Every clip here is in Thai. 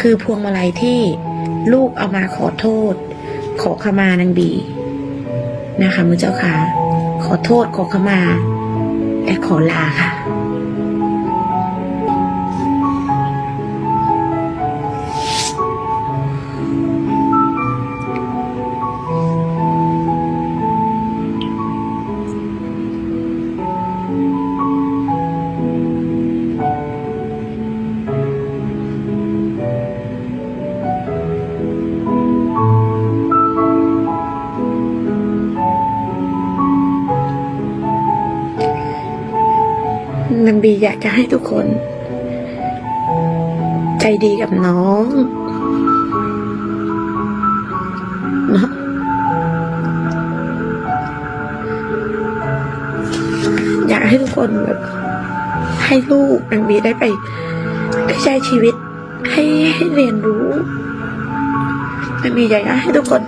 คือพวงมาลัยที่ลูกเอามาขอโทษ ขอขมานางบีนะคะมือเจ้าค่ะ ขอโทษขอขมาและขอลาค่ะ นางบีอยากจะให้ทุกคน ใจดีกับน้องเนาะอยากให้ทุกคนแบบ ให้ลูกนางบีได้ไปได้ใช้ชีวิต ให้ให้เรียนรู้นางบีอยากจะให้ทุกคน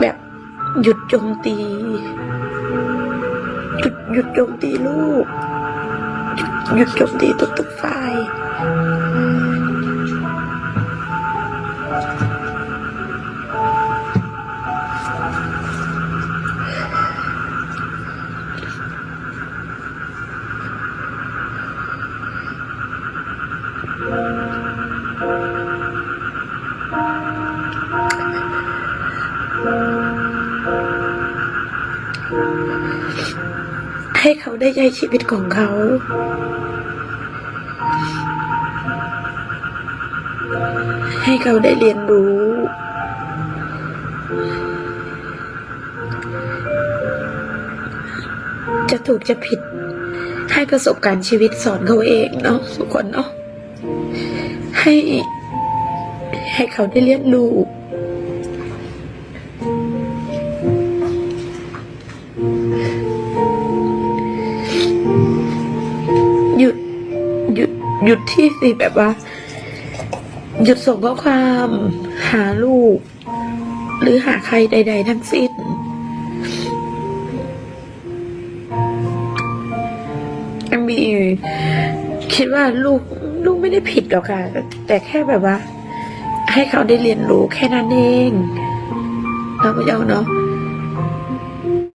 แบบหยุดโจมตี หยุดหยุดโจมตีลูก หยุดโจมตีทุกๆฝ่าย ให้เขาได้ใช้ชีวิตของเขา ให้เขาได้เรียนรู้ จะถูกจะผิด ให้ประสบการณ์ชีวิตสอนเขาเองเนาะทุกคนเนาะให้ให้เขาได้เรียนรู้ ยุดหยุดที่สิแบบว่า หยุดส่งข้อความ หาลูก หรือหาใครใด ๆ ทั้งสิ้น อันบีคิดว่าลูกลูกไม่ได้ผิดหรอกค่ะ แต่แค่แบบว่า ให้เขาได้เรียนรู้แค่นั้นเองเราไม่เอาเนาะ